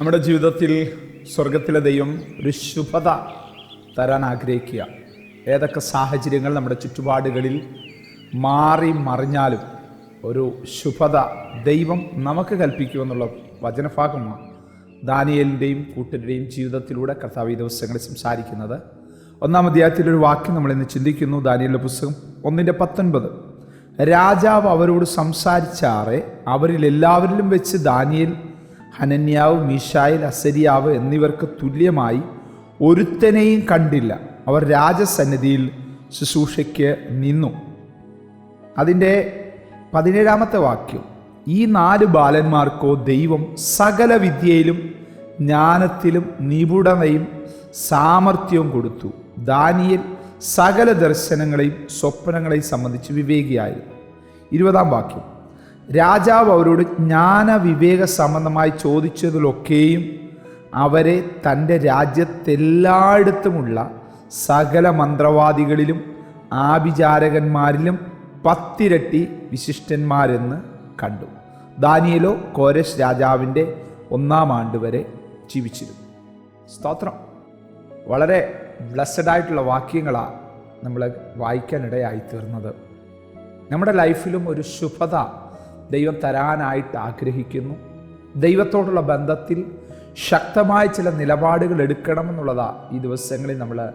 നമ്മുടെ ജീവിതത്തിൽ സ്വർഗത്തിലെ ദൈവം ഒരു ശുഭത തരാൻ ആഗ്രഹിക്കുക. ഏതൊക്കെ സാഹചര്യങ്ങൾ നമ്മുടെ ചുറ്റുപാടുകളിൽ മാറി മറിഞ്ഞാലും ഒരു ശുഭത ദൈവം നമുക്ക് കൽപ്പിക്കുമെന്നുള്ള വചനഭാഗമാണ് ദാനിയലിന്റെയും കൂട്ടരുടെയും ജീവിതത്തിലൂടെ കർത്താവ് ഈ ദിവസങ്ങളിൽ സംസാരിക്കുന്നത്. ഒന്നാം അധ്യായത്തിലൊരു വാക്യം നമ്മൾ ഇന്ന് ചിന്തിക്കുന്നു. ദാനിയലിന്റെ പുസ്തകം ഒന്നിന്റെ പത്തൊൻപത്. രാജാവ് അവരോട് സംസാരിച്ചാറെ അവരിൽ എല്ലാവരിലും വെച്ച് ദാനിയേൽ ഹനന്യാവ് മീഷായിൽ അസരിയാവ് എന്നിവർക്ക് തുല്യമായി ഒരുത്തനെയും കണ്ടില്ല. അവർ രാജസന്നിധിയിൽ ശുശ്രൂഷയ്ക്ക് നിന്നു. അതിന്റെ പതിനേഴാമത്തെ വാക്യം. ഈ നാല് ബാലന്മാർക്കോ ദൈവം സകല വിദ്യയിലും ജ്ഞാനത്തിലും നിപുണതയും സാമർഥ്യവും കൊടുത്തു. ദാനിയൽ സകല ദർശനങ്ങളെയും സ്വപ്നങ്ങളെയും സംബന്ധിച്ച് വിവേകിയായി ഇരുപതാം വാക്യം. രാജാവ് അവരോട് ജ്ഞാന വിവേക സംബന്ധമായി ചോദിച്ചതിലൊക്കെയും അവരെ തന്റെ രാജ്യത്തെല്ലായിടത്തുമുള്ള സകല മന്ത്രവാദികളിലും ആഭിചാരകന്മാരിലും പത്തിരട്ടി വിശിഷ്ടന്മാരെന്ന് കണ്ടു. ദാനിയലോ കോരശ് രാജാവിന്റെ ഒന്നാം ആണ്ട് വരെ ജീവിച്ചിരുന്നു. സ്തോത്രം. വളരെ ബ്ലസ്സഡ് ആയിട്ടുള്ള വാക്യങ്ങളാണ് നമ്മൾ വായിക്കാനിടയായി തീർന്നത്. നമ്മുടെ ലൈഫിലും ഒരു ശുഭത ദൈവം തരാനായിട്ട് ആഗ്രഹിക്കുന്നു. ദൈവത്തോടുള്ള ബന്ധത്തിൽ ശക്തമായ ചില നിലപാടുകൾ എടുക്കണമെന്നുള്ളതാണ് ഈ ദിവസങ്ങളിൽ നമ്മൾ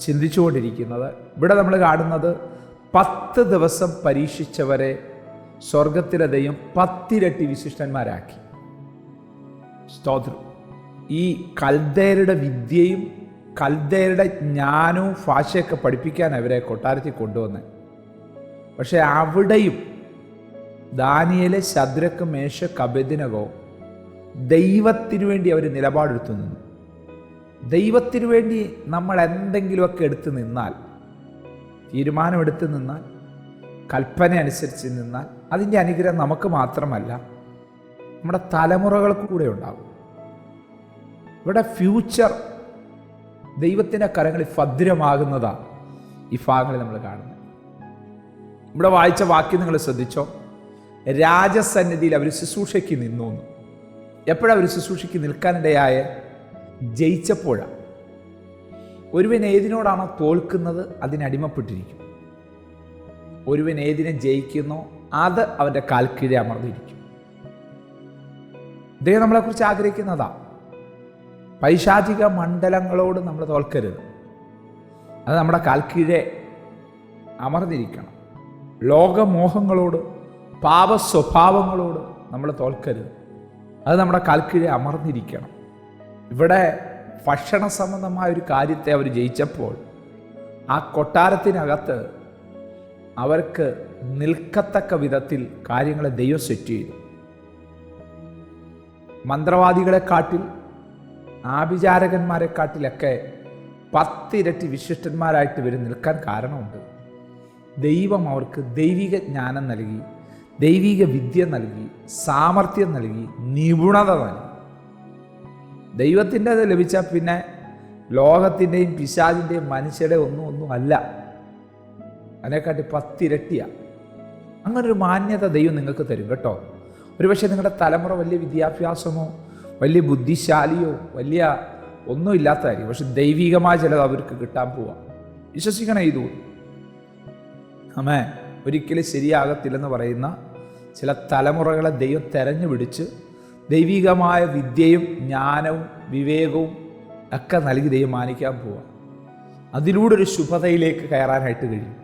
ചിന്തിച്ചുകൊണ്ടിരിക്കുന്നത്. ഇവിടെ നമ്മൾ കാണുന്നത് പത്ത് ദിവസം പരീക്ഷിച്ചവരെ സ്വർഗത്തിലെ ദൈവം പത്തിരട്ടി വിശിഷ്ടന്മാരാക്കി. സ്തോത്രം. ഈ കൽദേരുടെ വിദ്യയും കൽദേരുടെ ജ്ഞാനവും ഭാഷയൊക്കെ പഠിപ്പിക്കാൻ അവരെ കൊട്ടാരത്തിൽ കൊണ്ടുവന്നത് പക്ഷേ അവിടെയും ദാനിയലെ ശദ്രക്ക് മേശ കബദിനകോ ദൈവത്തിനു വേണ്ടി അവർ നിലപാടെടുത്തു നിന്നു ദൈവത്തിനു വേണ്ടി നമ്മൾ എന്തെങ്കിലുമൊക്കെ എടുത്തു നിന്നാൽ തീരുമാനമെടുത്തു നിന്നാൽ കൽപ്പന അനുസരിച്ച് നിന്നാൽ അതിന്റെ അനുഗ്രഹം നമുക്ക് മാത്രമല്ല നമ്മുടെ തലമുറകൾക്ക് കൂടെ ഉണ്ടാകും ഇവിടെ ഫ്യൂച്ചർ ദൈവത്തിന്റെ കരങ്ങളിൽ ഭദ്രമാകുന്നതാണ് ഈ ഭാഗങ്ങളിൽ നമ്മൾ കാണുന്നത്. ഇവിടെ വായിച്ച വാക്യം നിങ്ങൾ ശ്രദ്ധിച്ചോ? രാജസന്നിധിയിൽ അവർ ശുശ്രൂഷയ്ക്ക് നിന്നു. എപ്പോഴാണ് അവർ ശുശ്രൂഷയ്ക്ക് നിൽക്കാനിടയായ? ജയിച്ചപ്പോഴാണ് ഒരുവൻ ഏതിനോടാണോ തോൽക്കുന്നത് അതിനടിമപ്പെട്ടിരിക്കും ഒരുവൻ ഏതിനെ ജയിക്കുന്നോ അത് അവന്റെ കാൽക്കീഴെ അമർന്നിരിക്കും. ദൈവം നമ്മളെക്കുറിച്ച് ആഗ്രഹിക്കുന്നതാ. പൈശാചിക മണ്ഡലങ്ങളോട് നമ്മൾ തോൽക്കരുത്. അത് നമ്മുടെ കാൽക്കീഴെ അമർന്നിരിക്കണം. ലോകമോഹങ്ങളോട് പാപ സ്വഭാവങ്ങളോട് നമ്മൾ തോൽക്കരുത്. അത് നമ്മുടെ കാൽക്കീഴെ അമർന്നിരിക്കണം. ഇവിടെ ഭക്ഷണ സംബന്ധമായ ഒരു കാര്യത്തെ അവർ ജയിച്ചപ്പോൾ ആ കൊട്ടാരത്തിനകത്ത് അവർക്ക് നിൽക്കത്തക്ക വിധത്തിൽ കാര്യങ്ങളെ ദൈവം സെറ്റ് ചെയ്തു. മന്ത്രവാദികളെക്കാട്ടിൽ ആഭിചാരകന്മാരെക്കാട്ടിലൊക്കെ പത്തിരട്ടി വിശിഷ്ടന്മാരായിട്ട് ഇവർ നിൽക്കാൻ കാരണമുണ്ട്. ദൈവം അവർക്ക് ദൈവിക ജ്ഞാനം നൽകി. ദൈവിക വിദ്യ നൽകി സാമർഥ്യം നൽകി നിപുണത നൽകി. ദൈവത്തിന്റെ ലഭിച്ചാൽ പിന്നെ ലോകത്തിന്റെയും പിശാചിന്റെയും മനുഷ്യരുടെ ഒന്നും ഒന്നും അല്ല. അതിനെക്കാട്ടി പത്തിരട്ടിയാണ് അങ്ങനൊരു മാന്യത ദൈവം നിങ്ങൾക്ക് തരും കേട്ടോ. ഒരുപക്ഷെ നിങ്ങളുടെ തലമുറ വലിയ വിദ്യാഭ്യാസമോ വലിയ ബുദ്ധിശാലിയോ വലിയ ഒന്നും ഇല്ലാത്തതായിരിക്കും. പക്ഷെ ദൈവികമായ ചിലത് അവർക്ക് കിട്ടാൻ പോവാം. വിശ്വസിക്കണേ ഇതുപോലും അമ്മേ ഒരിക്കലും ശരിയാകത്തില്ലെന്ന് പറയുന്ന ചില തലമുറകളെ ദൈവം തെരഞ്ഞു പിടിച്ച് ദൈവികമായ വിദ്യയും ജ്ഞാനവും വിവേകവും ഒക്കെ നൽകി ദൈവം മാനിക്കാൻ പോവാം. അതിലൂടെ ഒരു ശുഭതയിലേക്ക് കയറാനായിട്ട് കഴിയും.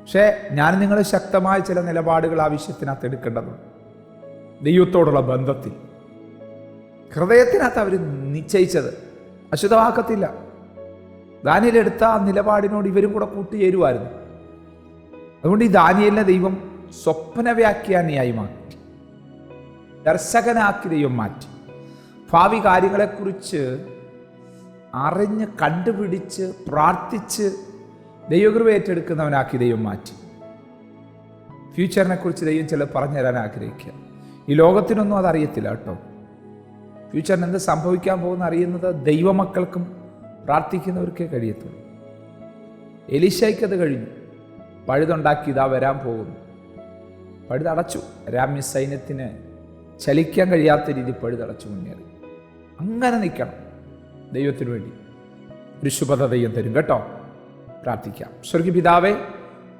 പക്ഷേ ഞാൻ നിങ്ങൾ ശക്തമായ ചില നിലപാടുകൾ ആവശ്യത്തിനകത്ത് എടുക്കേണ്ടതുണ്ട്. ദൈവത്തോടുള്ള ബന്ധത്തിൽ. ഹൃദയത്തിനകത്ത് അവർ നിശ്ചയിച്ചത് അശുദ്ധമാക്കത്തില്ല. ദാനിയിലെടുത്ത ആ നിലപാടിനോട് ഇവരും കൂടെ കൂട്ടുചേരുമായിരുന്നു അതുകൊണ്ട് ഈ ദാനിയലിനെ ദൈവം സ്വപ്നവ്യാഖ്യാനിയായി മാറ്റി. ദർശകനാക്കി ദൈവം മാറ്റി. ഭാവി കാര്യങ്ങളെക്കുറിച്ച് അറിഞ്ഞ് കണ്ടുപിടിച്ച് പ്രാർത്ഥിച്ച് ദൈവകൃപ ഏറ്റെടുക്കുന്നവനാക്കി ദൈവം മാറ്റി. ഫ്യൂച്ചറിനെ കുറിച്ച് ദൈവം ചില പറഞ്ഞു തരാൻ ആഗ്രഹിക്കുക. ഈ ലോകത്തിനൊന്നും അതറിയത്തില്ല കേട്ടോ. ഫ്യൂച്ചറിന് എന്ത് സംഭവിക്കാൻ പോകുന്ന അറിയുന്നത് ദൈവമക്കൾക്കും പ്രാർത്ഥിക്കുന്നവർക്കേ കഴിയത്തുള്ളൂ. എലിശയ്ക്കത് കഴിഞ്ഞു. പഴുതുണ്ടാക്കി ഇതാ വരാൻ പോകുന്നു. പഴുതടച്ചു. രാമ്യ സൈന്യത്തിന് ചലിക്കാൻ കഴിയാത്ത രീതി പഴുതടച്ചു മുന്നേറി. അങ്ങനെ നിൽക്കണം. ദൈവത്തിനു വേണ്ടി ഒരു ശുഭത ദൈവം തരും കേട്ടോ. പ്രാർത്ഥിക്കാം. സ്വർഗി പിതാവേ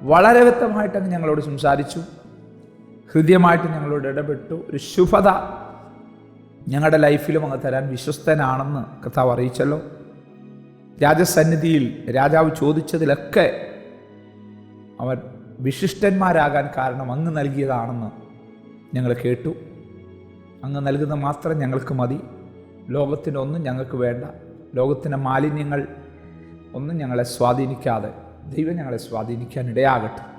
വളരെ വ്യക്തമായിട്ട് അങ്ങ് ഞങ്ങളോട് സംസാരിച്ചു. ഹൃദ്യമായിട്ട് ഞങ്ങളോട് ഇടപെട്ടു. ഒരു ശുഭത ഞങ്ങളുടെ ലൈഫിലും അങ്ങ് തരാൻ വിശ്വസ്തനാണെന്ന് കർത്താവ് അറിയിച്ചല്ലോ. രാജസന്നിധിയിൽ രാജാവ് ചോദിച്ചതിലൊക്കെ അവൻ വിശിഷ്ടന്മാരാകാൻ കാരണം അങ്ങ് നൽകിയതാണെന്ന് ഞങ്ങൾ കേട്ടു. അങ്ങ് നൽകുന്ന മാത്രം ഞങ്ങൾക്ക് മതി. ലോകത്തിനൊന്നും ഞങ്ങൾക്ക് വേണ്ട. ലോകത്തിന്റെ മാലിന്യങ്ങൾ ഒന്നും ഞങ്ങളെ സ്വാധീനിക്കാതെ ദൈവം ഞങ്ങളെ സ്വാധീനിക്കാൻ ഇടയാകട്ടെ.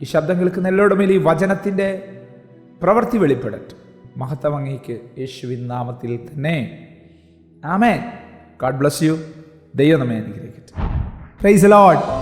ഈ ശബ്ദം കേൾക്കുന്ന എല്ലാവരുടെ ഈ വചനത്തിന്റെ പ്രവൃത്തി വെളിപ്പെടട്ടെ. മഹത്വം യേശുവിൻ നാമത്തിൽ തന്നെ. ആമേ ഗാഡ് ബ്ലസ് യു ദൈവം നമ്മെ അനുഗ്രഹിക്കട്ടെ. Price load